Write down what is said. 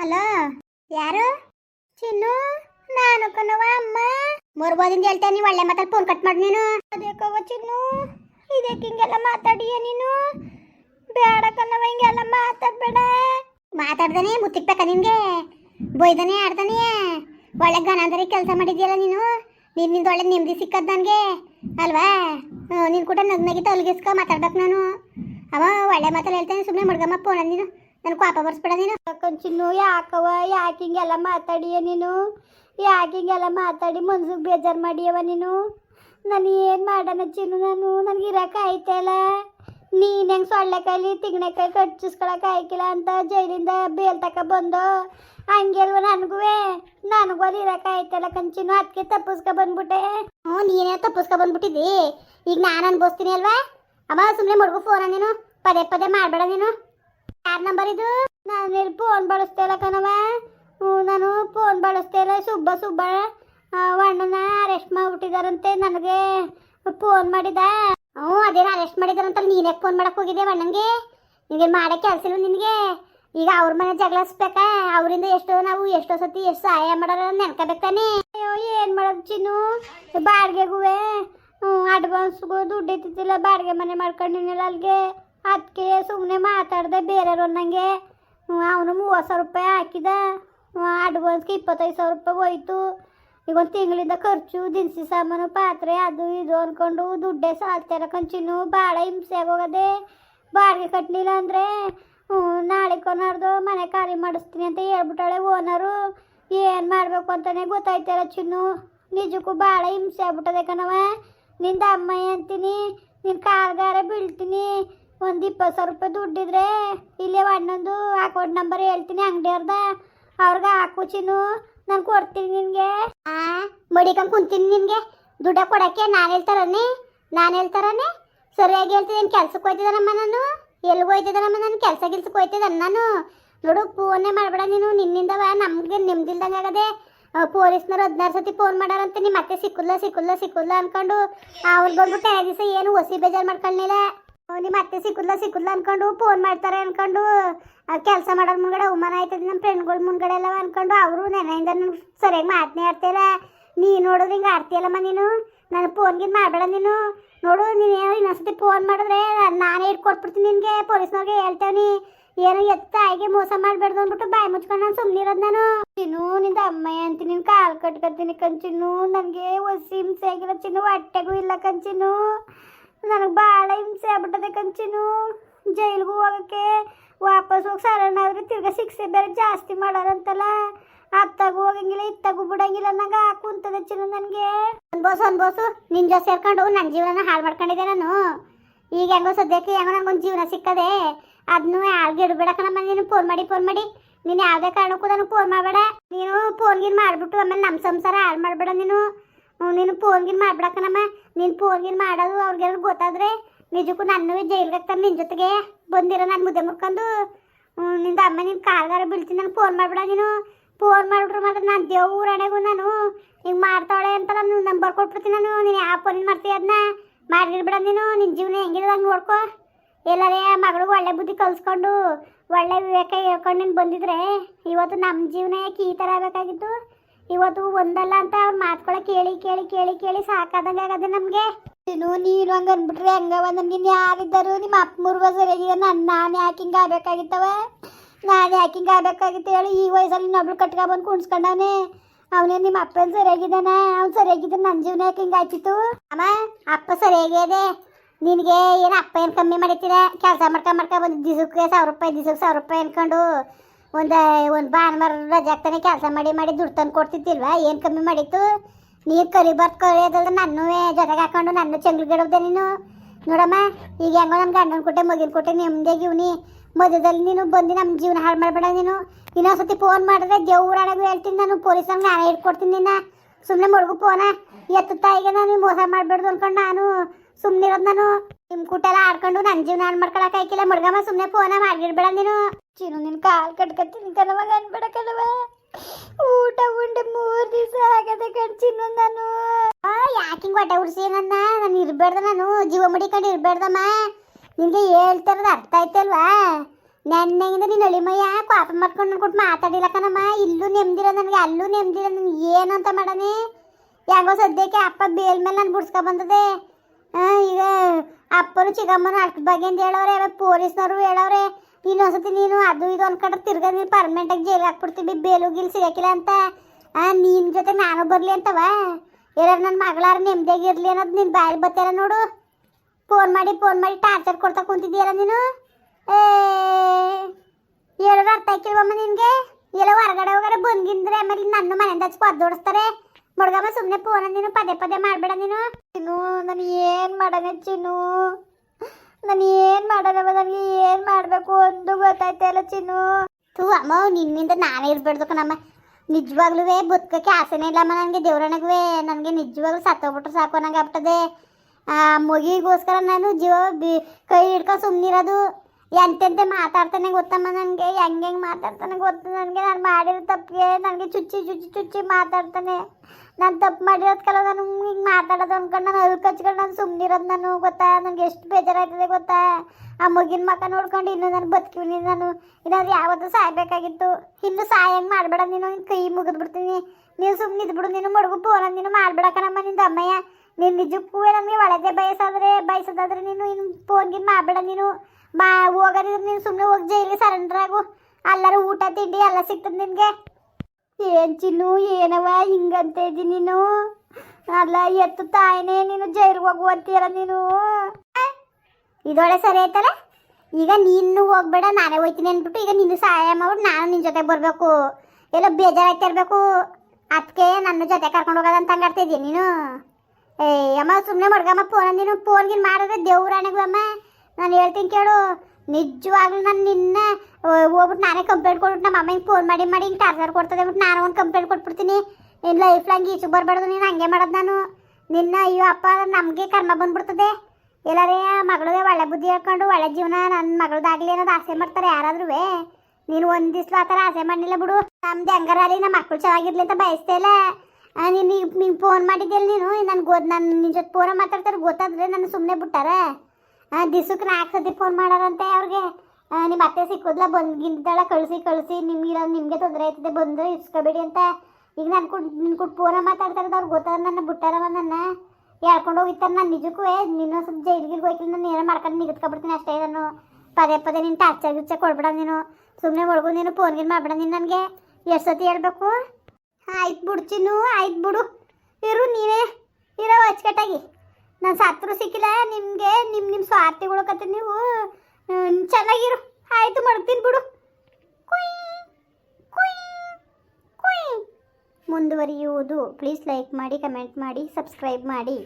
Hello, ಯಾರು? ಚಿನ್ನು, ನಾನು ಕನವ ಅಮ್ಮ. ಬರ್ಬೋದಿಂದ ಹೇಳ್ತೇನೆ, ನೀವು ಒಳ್ಳೆ ಮಾತಲ್ಲಿ ಫೋನ್ ಕಟ್ ಮಾಡಿ ನೀನು. ಅದೇ ಚಿನ್ನು? ಇದಕ್ಕೆ ಹಿಂಗೆಲ್ಲ ಮಾತಾಡಿಯ ನೀನು? ಬೇಡ ಕನ್ನವ ಹಿಂಗೆಲ್ಲ ಮಾತಾಡ್ಬೇಡ. ಮಾತಾಡ್ದಾನೆ, ಮುತ್ತಿಕ್ಬೇಕ ನಿನ್ಗೆ? ಬೊಯ್ದಾನೆ ಆಡ್ದಾನೆ. ಒಳ್ಳೆ ಗಣಾಂಧರಿ ಕೆಲಸ ಮಾಡಿದ್ಯಲ್ಲ ನೀನು? ನಿನ್ನಿಂದ ಒಳ್ಳೆ ನೆಮ್ಮದಿ ಸಿಕ್ಕದ್ ನನಗೆ. ಅಲ್ವಾ? ನಿನ್ ಕೂಡ ನಗ್ನಗಿ ತೊಲಗಿಸ್ಕೊ ಮಾತಾಡ್ಬೇಕು ನಾನು. ಅವ ಒಳ್ಳೆ ಮಾತಲ್ಲಿ ಹೇಳ್ತಾನೆ ಸುಮ್ಮನೆ ಮಡ್ಗಮ್ಮ ಫೋನ್ ನೀನು. ನನ್ನ ಪಾಪ ಬರ್ಸ್ಬೇಡ ನೀನು. ಚಿನ್ನು ಯಾಕವ ಯಾಕೆ ಹಿಂಗೆಲ್ಲ ಮಾತಾಡಿಯ ನೀನು? ಯಾಕೆ ಹಿಂಗೆಲ್ಲ ಮಾತಾಡಿ ಮನ್ಸಿಗೆ ಬೇಜಾರು ಮಾಡಿಯವ ನೀನು? ನಾನು ಏನು ಮಾಡೋಣ ಚಿನ್ನು ನಾನು? ನನಗೆ ಇರಕ್ಕೆ ಆಯ್ತಲ್ಲ ನೀನು ಹೆಂಗೆ ಸೊಳ್ಳೆಕಾಯಿ ತಿಂಗಣಕಾಯಿ ಕಚ್ಚಿಸ್ಕೊಳಕ್ಕೆ ಆಯ್ಕಿಲ್ಲ ಅಂತ ಜೈಲಿಂದ ಬೇಲ್ ತಕ ಬಂದು? ಹಂಗೆಲ್ವ ನನಗೂ ನನಗೂ ಅಲ್ಲಿ ಇರಕ್ಕೆ ಆಯ್ತಲ್ಲ ಕಂಚಿನು ಅದಕ್ಕೆ ತಪ್ಪಿಸ್ಕೊ ಬಂದ್ಬಿಟ್ಟೆ. ಹ್ಞೂ ನೀನೇ ತಪ್ಪಿಸ್ಕೊ ಬಂದ್ಬಿಟ್ಟಿದ್ದಿ. ಈಗ ನಾನು ಅನ್ಭವಿಸ್ತೀನಿ ಅಲ್ವಾ? ಅಮ್ಮ ಸುಮ್ಮನೆ ಮಡ್ಗು ಫೋನ ನೀನು? ಪದೇ ಪದೇ ಮಾಡಬೇಡ ನೀನು? ಯಾರ ನಂಬರ್ ಇದು? ನಾನು ಇಲ್ಲಿ ಫೋನ್ ಬಳಸ್ತೇಲ ಇಲ್ಲ ಕಣವ ನಾನು ಫೋನ್ ಬಳಸ್ತೇಲ ಸುಬ್ಬ ಸುಬ್ಬ. ಅಣ್ಣನ ಅರೆಸ್ಟ್ ಮಾಡಿಬಿಟ್ಟಿದಾರಂತೆ. ನನಗೆ ಫೋನ್ ಮಾಡಿದ. ಹ್ಞೂ, ಅದೇನು ಅರೆಸ್ಟ್ ಮಾಡಿದಾರಂತ ನೀನೇ ಫೋನ್ ಮಾಡಕ್ಕೆ ಹೋಗಿದ್ದೆ ಅಣ್ಣನಿಗೆ? ನಿನಗೆ ಮಾಡೋ ಕೆಲಸ ಇಲ್ಲ ನಿನಗೆ? ಈಗ ಅವ್ರ ಮನೆ ಜಗಳಸ್ಬೇಕಾ ಅವರಿಂದ ಎಷ್ಟೋ ನಾವು ಎಷ್ಟೋ ಸತಿ ಎಷ್ಟು ಸಹಾಯ ಮಾಡೋರ ನೆನ್ಕೋಬೇಕಾನೆ ಅಯ್ಯೋ, ಏನು ಮಾಡೋದು ಚಿನ್ನು? ಬಾಡಿಗೆಗುವೆ. ಅಡ್ವಾನ್ಸ್ಗೂ ದುಡ್ಡು ಇತ್ತಿಲ್ಲ ಬಾಡಿಗೆ ಮನೆ ಮಾಡ್ಕೊಂಡಿನಿಲ್ಲ ಅಲ್ಲಿಗೆ ಅದಕ್ಕೆ ಸುಮ್ಮನೆ ಮಾತಾಡ್ದೆ ಬೇರೆಯವ್ರು ಅನ್ನಂಗೆ. ಅವನು ಮೂವತ್ತು ಸಾವಿರ ರೂಪಾಯಿ ಹಾಕಿದ. ಅಡ್ವಾನ್ಸ್ಗೆ ಇಪ್ಪತ್ತೈದು ಸಾವಿರ ರೂಪಾಯಿ ಹೋಯ್ತು. ಈಗ ಒಂದು ತಿಂಗಳಿಂದ ಖರ್ಚು, ದಿನಸಿ ಸಾಮಾನು, ಪಾತ್ರೆ, ಅದು ಇದು ಅಂದ್ಕೊಂಡು ದುಡ್ಡೇ ಸಾಲ್ತಾರ ಕಂಚಿನ್ನು. ಭಾಳ ಹಿಂಸೆ ಆಗೋಗದೆ ಬಾಡಿಗೆ ಕಟ್ಟಲಿಲ್ಲ ಅಂದರೆ ಹ್ಞೂ ನಾಳೆ ಕೊನಾರ್ದು ಮನೆ ಖಾಲಿ ಮಾಡಿಸ್ತೀನಿ ಅಂತ ಹೇಳ್ಬಿಟ್ಟಾಳೆ ಓನರು. ಏನು ಮಾಡಬೇಕು ಅಂತಲೇ ಗೊತ್ತಾಯ್ತಾರ ಚಿನ್ನು. ನಿಜಕ್ಕೂ ಭಾಳ ಹಿಂಸೆ ಆಗ್ಬಿಟ್ಟದೆ ಕಣವ ನಿಂದ ಅಮ್ಮಯ್ಯ ಅಂತೀನಿ ನಿನ್ನ ಕಾಲ್ಗಾರ ಬೀಳ್ತೀನಿ. ಒಂದು ಇಪ್ಪತ್ತು ಸಾವಿರ ರೂಪಾಯಿ ದುಡ್ಡಿದ್ರೆ ಇಲ್ಲೇ ಅಣ್ಣಂದು ಅಕೌಂಟ್ ನಂಬರ್ ಹೇಳ್ತೀನಿ ಅಂಗಡಿಯವ್ರದ ಅವ್ರಿಗೆ ಹಾಕೋಚಿನು ನಾನು ಕೊಡ್ತೀನಿ ನಿನಗೆ. ಆ? ಮಡಿಕಂಗೆ ಕುಂತೀನಿ ನಿನಗೆ. ದುಡ್ಡ ಕೊಡೋಕ್ಕೆ ನಾನು ಹೇಳ್ತಾರನೆ ನಾನು ಹೇಳ್ತಾರನೆ. ಸರಿಯಾಗಿ ಹೇಳ್ತಿದ್ದೀನಿ ಕೆಲ್ಸಕ್ಕೆ ಹೋಯ್ತಿದ್ದಾನಮ್ಮ ನಾನು. ಎಲ್ಲಿಗೆ ಹೋಯ್ತಿದ್ದಾನಮ್ಮ ನಾನು ಕೆಲಸ ಗಿಲ್ಸಕ್ಕೆ ಹೋಯ್ತಿದ್ದಾನೆ ನಾನು. ನೋಡು ಫೋನೇ ಮಾಡಬೇಡ ನೀನು ನಿನ್ನಿಂದವ ನಮಗೆ ನಿಮ್ದಿಲ್ದಂಗೆ ಆಗದೆ ಪೊಲೀಸ್ನವ್ರು ಹದಿನಾರು ಸತಿ ಫೋನ್ ಮಾಡಾರಂತೆ ನಿಮ್ಮ ಮತ್ತೆ ಸಿಕ್ಕುಲ್ಲ ಸಿಕ್ಕುಲ್ಲ ಸಿಕ್ಕುಲ್ಲ ಅನ್ಕೊಂಡು ಅವ್ರು ಬಂದ್ಬಿಟ್ಟು ಎರಡು ದಿವಸ ಏನು ಹೊಸಿ ಬೇಜಾರು ಮಾಡ್ಕೊಳ್ಳಿಲ್ಲ ನಿಮ್ಮ ಮತ್ತೆ ಸಿಕ್ಕುಲ್ಲ ಸಿಕ್ಕುಲ್ಲ ಅನ್ಕೊಂಡು ಫೋನ್ ಮಾಡ್ತಾರೆ ಅನ್ಕೊಂಡು ಕೆಲಸ ಮಾಡೋರ್ ಮುಂದ್ಗಡೆ ಅವಮಾನ ಆಯ್ತದೆ ನಮ್ಮ ಫ್ರೆಂಡ್ಗಳ ಮುಂದ್ಗಡೆ ಎಲ್ಲ ಅನ್ಕೊಂಡು ಅವರು ನೆನೆಯಿಂದ ನನಗೆ ಸರಿಯಾಗಿ ಮಾತನೇ ಆಡ್ತಿಲ್ಲ ನೀ ನೋಡಿದ್ರೆ ಹಿಂಗೆ ಆಡ್ತೀಯಲ್ಲಮ್ಮ ನೀನು? ನಾನು ಫೋನ್ಗಿನ್ ಮಾಡಬೇಡ ನೀನು? ನೋಡು, ನೀನು ಇನ್ನೊಂದ್ಸತಿ ಫೋನ್ ಮಾಡಿದ್ರೆ ನಾನೇ ಇಟ್ಕೊಟ್ಬಿಡ್ತೀನಿ ನಿನಗೆ, ಪೊಲೀಸ್ನವ್ರಿಗೆ ಹೇಳ್ತೇನೆ ಏನೋ ಎತ್ತ ತಾಯಿಗೆ ಮೋಸ ಮಾಡಬೇಡ್ದು ಅಂದ್ಬಿಟ್ಟು ಬಾಯಿ ಮುಚ್ಕೊಂಡು ನಾನು ಸುಮ್ಮನೆ ಇರೋದು ನಾನು. ಚಿನ್ನು, ನಿಂದ ಅಮ್ಮ ಅಂತ ನಿನ್ನ ಕಾಲು ಕಟ್ಕೊತೀನಿ ಕಂಚಿನ್ನು ನನಗೆ ಹೊಸಿ ಹಿಂಸೆ ಆಗಿರೋ ಚಿನ್ನು, ಹೊಟ್ಟೆಗೂ ಇಲ್ಲ ಕಂಚಿನ್ನು ನನಗೆ ಭಾಳ ಹಿಂಸೆ ಆಗ್ಬಿಟ್ಟದೆ ಕಂಚಿನು ಜೈಲಿಗೆ ಹೋಗೋಕ್ಕೆ ವಾಪಸ್ ಹೋಗಿ ಸರಣಾದ್ರೆ ತಿರ್ಗಾ ಶಿಕ್ಷೆ ಬೇರೆ ಜಾಸ್ತಿ ಮಾಡಾರಂತಲ್ಲ. ಅತ್ತಾಗೂ ಹೋಗಂಗಿಲ್ಲ, ಇತ್ತಾಗೂ ಬಿಡಂಗಿಲ್ಲ, ನಂಗೆ ಕುಂತದ ಚಿನ್ನು ನನಗೆ. ಅನ್ಬೋಸು ಅನ್ಬೋಸು ನಿನ್ ಜೊತೆ ಸೇರ್ಕೊಂಡು ನನ್ನ ಜೀವನ ಹಾಳು ಮಾಡ್ಕೊಂಡಿದ್ದೆ ನಾನು. ಈಗ ಹೆಂಗೋ ಸದ್ಯಕ್ಕೆ ಹೆಂಗೋ ನನಗೊಂದು ಜೀವನ ಸಿಕ್ಕದೆ. ಅದನ್ನು ಯಾರಿಗೆ ಇಡಬೇಡಕಣಮ್ಮ ನೀನು ಫೋನ್ ಮಾಡಿ ಫೋನ್ ಮಾಡಿ. ನೀನು ಯಾವುದೇ ಕಾರಣಕ್ಕೂ ನನಗೆ ಫೋನ್ ಮಾಡಬೇಡ. ನೀನು ಫೋನ್ ಗೀನ್ ಮಾಡಿಬಿಟ್ಟು ಆಮೇಲೆ ನಮ್ಮ ಸಂಸಾರ ಹಾಳು ಮಾಡಬೇಡ ನೀನು. ನೀನು ಮಾಡಬೇಡ ಕಣಮ್ಮ ನೀನು ಫೋನ್ಗಿನ್ ಮಾಡೋದು ಅವ್ರಿಗೆಲ್ಲ ಗೊತ್ತಾದ್ರೆ ನಿಜಕ್ಕೂ ನನ್ನ ಜೈಲ್ಗೆ ಹಾಕ್ತಾರೆ ನಿನ್ನ ಜೊತೆಗೆ. ಬಂದಿರೋ ನಾನು ಮುದ್ದೆ ಮುರ್ಕೊಂಡು. ನಿಂದ ಅಮ್ಮ ನಿನ್ನ ಕಾಲ್ಗಾರ ಬೀಳ್ತೀನಿ ನನಗೆ ಫೋನ್ ಮಾಡಬೇಡ ನೀನು. ಫೋನ್ ಮಾಡಿಬಿಟ್ರು ಮಾತ್ರ ನಾನು ದೇವ್ರಣೆಗೂ ನಾನು. ಹಿಂಗೆ ಮಾಡ್ತಾಳೆ ಅಂತ ನಾನು ನಂಬರ್ ಕೊಟ್ಬಿಡ್ತೀನಿ ನಾನು. ನೀನು ಯಾವ ಫೋನ್ ಮಾಡ್ತೀಯ ಅದನ್ನ ಮಾಡಿರ್ಬೇಡ ನೀನು. ನಿನ್ನ ಜೀವನ ಹೆಂಗಿರೋದಂಗೆ ನೋಡ್ಕೊ. ಎಲ್ಲರೇ ಮಗಳಿಗೆ ಒಳ್ಳೆ ಬುದ್ಧಿ ಕಲಿಸ್ಕೊಂಡು, ಒಳ್ಳೆ ವಿವೇಕ ಹೇಳ್ಕೊಂಡು ನೀನು ಬಂದಿದ್ರೆ, ಇವತ್ತು ನಮ್ಮ ಜೀವನ ಯಾಕೆ ಈ ಥರ ಆಗಬೇಕಾಗಿತ್ತು? ಇವತ್ತು ಒಂದಲ್ಲ ಅಂತ ಅವ್ರ ಮಾತುಗಳ ಕೇಳಿ ಕೇಳಿ ಕೇಳಿ ಕೇಳಿ ಸಾಕಾದಂಗೆ ಆಗದೆ ನಮಗೆ. ನೀನು ನೀನು ಹಂಗೆ ಅಂದ್ಬಿಟ್ರೆ ಹೆಂಗವ ನಿನ್ನ ಯಾರಿದ್ದರು? ನಿಮ್ಮ ಅಪ್ಪ ಮೂರು ಸರಿಯಾಗಿದೆ ನನ್ನ ನಾನು ಯಾಕೆ ಹಿಂಗೆ ಆಗ್ಬೇಕಾಗಿತ್ತವ? ನಾನು ಯಾಕೆ ಹಿಂಗೆ ಆಗ್ಬೇಕಾಗಿತ್ತು ಹೇಳಿ? ಈ ವಯಸ್ಸಲ್ಲಿ ಇನ್ನೊಬ್ಳು ಕಟ್ಕೊಬಂದು ಕುಣಿಸ್ಕೊಂಡವನೆ. ಅವನೇ ನಿಮ್ಮ ಅಪ್ಪನ ಸರಿಯಾಗಿದ್ದಾನ? ಅವ್ನು ಸರಿಯಾಗಿದ್ದಾನೆ ನನ್ನ ಜೀವನ ಯಾಕೆ ಹಿಂಗೆ ಆಯ್ತಿತ್ತು? ಅಮ್ಮ, ಅಪ್ಪ ಸರಿಯಾಗಿದೆ ನಿನಗೆ ಏನು ಅಪ್ಪ ಏನು ಕಮ್ಮಿ ಮಾಡಿತೀರ ಕೆಲಸ ಮಾಡ್ಕೊ ಮಾಡ್ಕೊ ಬಂದು ದಿಸಕ್ಕೆ ಸಾವಿರ ರೂಪಾಯಿ ದಿಸಕ್ಕೆ ಸಾವಿರ ರೂಪಾಯಿ ಅನ್ಕೊಂಡು ಒಂದು ಒಂದು ಭಾನುವಾರ ರಜೆ ಆಗ್ತಾನೆ ಕೆಲಸ ಮಾಡಿ ಮಾಡಿ ದುಡ್ಡು ತಂದು ಕೊಡ್ತಿದ್ದಿಲ್ವಾ? ಏನು ಕಮ್ಮಿ ಮಾಡಿತ್ತು? ನೀರು ಬರ್ತು ಕರಿಯೋದಲ್ದ ನನ್ನೂ ಜೊತೆಗೆ ಹಾಕೊಂಡು ನನ್ನ ಚೆಂಗ್ಳಿಗಿಡೋದೆ ನೀನು. ನೋಡಮ್ಮ, ಈಗ ಹೆಂಗೋ ನಮ್ಮ ಗಂಡನ ಕೊಟ್ಟೆ, ಮಗಿನ ಕೊಟ್ಟೆ ನಿಮ್ಮದೇ ಇವ್ನಿ ಮಧ್ಯದಲ್ಲಿ ನೀನು ಬಂದು ನಮ್ಮ ಜೀವನ ಹಾಳು ಮಾಡಬೇಡ ನೀನು. ಇನ್ನೊಂದ್ಸತಿ ಫೋನ್ ಮಾಡಿದ್ರೆ ದೇವ್ರಾಣಗೂ ಹೇಳ್ತೀನಿ ನಾನು ಪೊಲೀಸಂಗೆ ನಾನೇ ಇಟ್ಕೊಡ್ತೀನಿ ನಿನ್ನ. ಸುಮ್ಮನೆ ಮಡ್ಗು ಫೋನ ಎತ್ತ ತಾಯಿಗೆ ನಾನು ಮೋಸ ಮಾಡಬೇಡ್ದು ಅನ್ಕೊಂಡು ನಾನು. ಸುಮ್ಮನೆ ಇರೋದು ನಾನು. ನಿಮ್ಮ ಎಲ್ಲ ಆಡ್ಕೊಂಡು ನನ್ನ ಜೀವನ ಹಾಳು ಮಾಡ್ಕೊಳಕ್ಕೆ ಆಯ್ಕಿಲ್ಲ. ಮುಡ್ಗಮ್ಮ ಸುಮ್ಮನೆ ಫೋನ ಮಾಡಿರ್ಬೇಡ ನೀನು. ಚೀನು, ನಿನ್ ಕಾಲ್ ಕಟ್ಕತ್ತೀನಿ ಕಣವಾಗ ಅನ್ಬೇಡ ಕಣವ ಊಟ ಉಂಡೆ ಮೂರು ದಿವಸ ಆಗದೆ ಕಣ್ಚಿನ್ನು ನಾನು. ಯಾಕೆ ಹಿಂಗೆ ಹೊಟ್ಟೆ ಉಡ್ಸಿ ನನ್ನ? ನಾನು ಇರ್ಬೇಡ್ದ ನಾನು. ಜೀವ ಮುಡಿಕೊಂಡು ಇರ್ಬಾರ್ದಮ್ಮ ನಿನಗೆ ಹೇಳ್ತಿರೋದು ಅರ್ಥ ಆಯ್ತಲ್ವಾ? ನನ್ನಿಂದ ನೀನು ಅಳಿಮಯ್ಯ ಪಾಪ ಮಾಡ್ಕೊಂಡು ಅನ್ಕೊಟ್ಟು ಮಾತಾಡಿಲ್ಲ ಕಣಮ್ಮ. ಇಲ್ಲೂ ನೆಮ್ಮದಿರ ನನಗೆ, ಅಲ್ಲೂ ನೆಮ್ಮದಿರ ನನಗೆ ಏನು ಅಂತ ಮಾಡನೆ ಯಾಗೋ ಸದ್ಯಕ್ಕೆ ಅಪ್ಪ ಬೇಲ್ ಮೇಲೆ ನಾನು ಬಿಡ್ಸ್ಕೊ ಬಂದದೆ. ಈಗ ಅಪ್ಪನು ಚಿಕ್ಕಮ್ಮನು ಅಷ್ಟು ಬಗ್ಗೆ ಅಂತ ಹೇಳವ್ರೆ ಪೊಲೀಸ್ನವರು ಹೇಳವ್ರೆ ಇನ್ನೊಂದ್ಸತಿ ನೀನು ಅದು ಇದು ಅನ್ಕೊಂಡ್ರೆ ತಿರ್ಗಾ ನೀನು ಪರ್ಮನೆಂಟಾಗಿ ಜೈಲಿಗೆ ಹಾಕ್ಬಿಡ್ತೀವಿ, ಬೇಲು ಗಿಲ್ ಸಿಗಕ್ಕಿಲ್ಲ ಅಂತ. ನಿನ್ನ ಜೊತೆ ನಾನು ಬರಲಿ ಅಂತವ? ಎಲ್ಲಾರು ನನ್ನ ಮಗಳಾರ ನೆಮ್ಮದಿಯಾಗಿ ಇರಲಿ ಅನ್ನೋದು ನಿನ್ನ ಬಾಯಲ್ಲಿ ಬತ್ತಾರ ನೋಡು. ಫೋನ್ ಮಾಡಿ ಫೋನ್ ಮಾಡಿ ಟಾರ್ಚರ್ ಕೊಡ್ತಾ ಕುಂತಿದ್ದೀರ ನೀನು? ಏ ಹೇಳೋದು ಅರ್ಥ ಆಯ್ಕಿಲ್ವಮ್ಮ ನಿನಗೆ? ಎಲ್ಲ ಹೊರಗಡೆ ಹೋಗಾರೆ ಬಂದ್ರೆ ಆಮೇಲೆ ನನ್ನ ಮನೆಯಿಂದ ಹಚ್ಚಿ ಒದ್ದೋಡಿಸ್ತಾರೆ ಮುಡ್ಗಮ್ಮ ಸುಮ್ಮನೆ ಫೋನ್ ನೀನು, ಪದೇ ಪದೇ ಮಾಡ್ಬೇಡ ನೀನು. ಚಿನ್ನು, ನಾನು ಏನು ಮಾಡೋಣ ಚಿನ್ನು? ನಾನು ಏನು ಮಾಡೋಣವ ನನಗೆ ಏನು ಮಾಡಬೇಕು ಒಂದು ಗೊತ್ತಾಯ್ತಾ ಇಲ್ಲ ಚಿನ್ನು? ತೂ ಅಮ್ಮ ನಿನ್ನಿಂದ ನಾನೇ ಇರ್ಬೇಡ್ದು ನಮ್ಮ ನಿಜವಾಗ್ಲೂ ಬದುಕಕ್ಕೆ ಆಸೆನೇ ಇಲ್ಲಮ್ಮ ನನಗೆ ದೇವ್ರಣಗೂ ನನಗೆ ನಿಜವಾಗ್ಲೂ ಸತ್ತೋಗ್ಬಿಟ್ರೆ ಸಾಕು ನಂಗೆ ಆಗ್ಬಿಟ್ಟದೆ ಆ, ಮಗಿಗೋಸ್ಕರ ನಾನು ಜೀವ ಬಿ- ಕೈ ಹಿಡ್ಕೊಂಡು ಸುಮ್ಮನಿರೋದು ಎಂತೆಂತೆ ಮಾತಾಡ್ತಾನೆ ಗೊತ್ತಮ್ಮ ನನಗೆ? ಹೆಂಗೆ ಹೆಂಗೆ ಮಾತಾಡ್ತಾನೆ ಗೊತ್ತು ನನಗೆ? ನಾನು ಮಾಡಿರೋ ತಪ್ಪಿಗೆ ನನಗೆ ಚುಚ್ಚಿ ಚುಚ್ಚಿ ಚುಚ್ಚಿ ಮಾತಾಡ್ತಾನೆ. ನಾನು ತಪ್ಪು ಮಾಡಿರೋದು ಕೆಲವು ನಾನು ಹಿಂಗೆ ಮಾತಾಡೋದು ಅನ್ಕೊಂಡು ನಾನು ಅಲ್ಲಿ ಕಚ್ಕೊಂಡು ನಾನು ಸುಮ್ಮನಿರೋದು ನಾನು ಗೊತ್ತಾ? ನನಗೆ ಎಷ್ಟು ಬೇಜಾರಾಗ್ತದೆ ಗೊತ್ತಾ? ಆ ಮಗಿನ ಮಕ್ಕ ನೋಡ್ಕೊಂಡು ಇನ್ನೂ ನಾನು ಬದುಕಿವ್ನಿ ನಾನು. ಇನ್ನಾದ್ರು ಯಾವತ್ತೂ ಸಾಯ್ಬೇಕಾಗಿತ್ತು. ಇನ್ನು ಸಾಯಂಗೆ ಮಾಡಬೇಡ ನೀನು, ಕೈ ಮುಗಿದ್ಬಿಡ್ತೀನಿ. ನೀನು ಸುಮ್ಮನೆ ಇದ್ಬಿಡು ನೀನು ಮಡುಗು ಪೋನ ನೀನು ಮಾಡಬೇಡ ನಮ್ಮ ನಿಂದ ಅಮ್ಮಯ್ಯ. ನೀನು ನಿಜಕ್ಕೂ ನಮಗೆ ಒಳಗೆ ಬಯಸಾದ್ರೆ ಬಯಸೋದಾದ್ರೆ ನೀನು ಇನ್ನು ಫೋನ್ಗೆ ಮಾಡಬೇಡ ನೀನು. ಮಾ ಹೋಗೋದಿದ್ರೆ ನೀನು ಸುಮ್ಮನೆ ಹೋಗಿ ಜೈಲಿಗೆ ಸರೆಂಡರ್ ಆಗು. ಎಲ್ಲರೂ ಊಟ, ತಿಂಡಿ ಎಲ್ಲ ಸಿಗ್ತದೆ ನಿನಗೆ. ಏನ್ ಚಿನ್ನು ಏನವ ಹಿಂಗಂತ ಇದ್ದಿ ನೀನು. ಅಲ್ಲ, ಎತ್ತು ತಾಯಿನೇ, ನೀನು ಜೈಲಿಗೆ ಹೋಗು ಅಂತೀರ ನೀನು. ಇದೊಳೆ ಸರಿ ಆಯ್ತಲ್ಲ? ಈಗ ನೀನು ಹೋಗ್ಬೇಡ, ನಾನೇ ಹೋಯ್ತೀನಿ ಅಂದ್ಬಿಟ್ಟು ಈಗ ನೀನು ಸಹಾಯ ಮಾಡ್ಬಿಟ್ಟು ನಾನು ನಿನ್ನ ಜೊತೆ ಬರಬೇಕು. ಎಲ್ಲ ಬೇಜಾರಾಗ್ತಿರ್ಬೇಕು ಅದಕ್ಕೆ ನನ್ನ ಜೊತೆ ಕರ್ಕೊಂಡು ಹೋಗೋದಂತ ಹಂಗಾಡ್ತಿದ್ದೀನಿ ನೀನು? ಏ, ಅಮ್ಮ ಸುಮ್ಮನೆ ಮಡ್ಗಮ್ಮ ಫೋನ್ ಅಂದಿನ ಫೋನ್ ಗಿನ್ ಮಾಡಿದ್ರೆ ದೇವ್ರಾಣಿಗೂ ಅಮ್ಮ. ನಾನು ಹೇಳ್ತೀನಿ ಕೇಳು. ನಿಜವಾಗ್ಲೂ ನಾನು ನಿನ್ನ ಹೋಗ್ಬಿಟ್ಟು ನಾನೇ ಕಂಪ್ಲೇಂಟ್ ಕೊಟ್ಬಿಟ್ಟು ನಮ್ಮ ಅಮ್ಮಂಗೆ ಫೋನ್ ಮಾಡಿ ಮಾಡಿ ಹಿಂಗೆ ಕೊಡ್ತದೆ ಬಿಟ್ಟು ನಾನು ಒಂದು ಕಂಪ್ಲೇಂಟ್ ಕೊಟ್ಬಿಡ್ತೀನಿ. ನಿನ್ನ ಲೈಫ್ ಲಾಂಗ್ ಈಚು ಬರಬಾರ್ದು ನೀನು ಹಂಗೆ ಮಾಡೋದು ನಾನು. ನಿನ್ನ ಅಯ್ಯೋ ಅಪ್ಪ ನಮಗೆ ಕರ್ಮ ಬಂದ್ಬಿಡ್ತದೆ. ಎಲ್ಲರೇ ಮಗಳದೇ ಒಳ್ಳೆ ಬುದ್ಧಿ ಹೇಳ್ಕೊಂಡು ಒಳ್ಳೆ ಜೀವನ ನನ್ನ ಮಗಳದಾಗಲಿ ಅನ್ನೋದು ಆಸೆ ಮಾಡ್ತಾರೆ ಯಾರಾದ್ರೂ ನೀನು ಒಂದು ದಿವ್ಸ ಆ ಥರ ಆಸೆ ಮಾಡಲಿಲ್ಲ ಬಿಡು. ನಮ್ದು ಹೆಂಗಾರಲ್ಲಿ ನಮ್ಮ ಮಕ್ಕಳು ಚೆನ್ನಾಗಿರ್ಲಿ ಅಂತ ಬಯಸ್ತಾ ಇಲ್ಲ. ಆ, ನೀನು ಈಗ ನೀನು ಫೋನ್ ಮಾಡಿದ್ಯಲ್ಲ ನೀನು? ನನ್ಗೆ ಗೊತ್ತು ನಾನು ನಿನ್ನ ಜೊತೆ ಪೋರ ಮಾತಾಡ್ತಾರೆ ಗೊತ್ತಾದ್ರೆ ನಾನು ಸುಮ್ಮನೆ ಬಿಟ್ಟಾರ. ದಿವ್ಸಕ್ಕೆ ನಾಲ್ಕು ಸತಿ ಫೋನ್ ಮಾಡಾರಂತೆ ಅವ್ರಿಗೆ. ನಿಮ್ಮ ಅತ್ತೆ ಸಿಕ್ಕೋದ್ಲ ಬಂದ್ಗಿಂದಳ ಕಳಿಸಿ ಕಳಿಸಿ ನಿಮ್ಗೆ ನಿಮಗೆ ತೊಂದರೆ ಆಯ್ತದೆ ಬಂದು ಇಸ್ಕೋಬೇಡಿ ಅಂತ. ಈಗ ನಾನು ಕೊಟ್ಟು ನಿನ್ನ ಕೊಟ್ಟು ಫೋನ ಮಾತಾಡ್ತಾರೆ ಅವ್ರು ಗೊತ್ತಾದ್ರೆ ನನ್ನ ಬಿಟ್ಟಾರವ ನನ್ನ. ಹೇಳ್ಕೊಂಡು ಹೋಗಿತ್ತಾರ ನಾನು ನಿಜಕ್ಕೂ ನೀನು ಸ್ವಲ್ಪ ಜೈಲಿಗೆ ಹೋಗ್ತೀನಿ ನಾನು ಏನೋ ಮಾಡ್ಕೊಂಡು ನಿಗದ್ಕೊಬಿಡ್ತೀನಿ ಅಷ್ಟೇ ನಾನು. ಪದೇ ಪದೇ ನೀನು ಟಾರ್ಚರ್ ಗಿರ್ಚರ್ ಕೊಡ್ಬೇಡ ನೀನು. ಸುಮ್ಮನೆ ಒಳಗು ನೀನು ಫೋನ್ಗಿನ್ ಮಾಡ್ಬೇಡ ನೀನು ನನಗೆ. ಎಷ್ಟು ಸತಿ ಹೇಳ್ಬೇಕು? ಆಯ್ತು ಬಿಡು ಚಿನ್ನು, ಆಯ್ತು ಬಿಡು. ಇರು ನೀವೇ ಇರೋ ಅಚ್ಚುಕಟ್ಟಾಗಿ ನಾನು ಸತ್ರು ಸಿಕ್ಕಿಲ್ಲ, ನಿಮಗೆ ನಿಮ್ಮ ನಿಮ್ಮ ಸ್ವಾರ್ಥಿಗಳು ಕತೆ ನೀವು. ಚೆನ್ನಾಗಿರು. ಆಯಿತು ಮಡಗ್ತೀನಿ ಬಿಡು. ಮುಂದುವರಿಯುವುದು. ಪ್ಲೀಸ್ ಲೈಕ್ ಮಾಡಿ, ಕಮೆಂಟ್ ಮಾಡಿ, ಸಬ್ಸ್ಕ್ರೈಬ್ ಮಾಡಿ.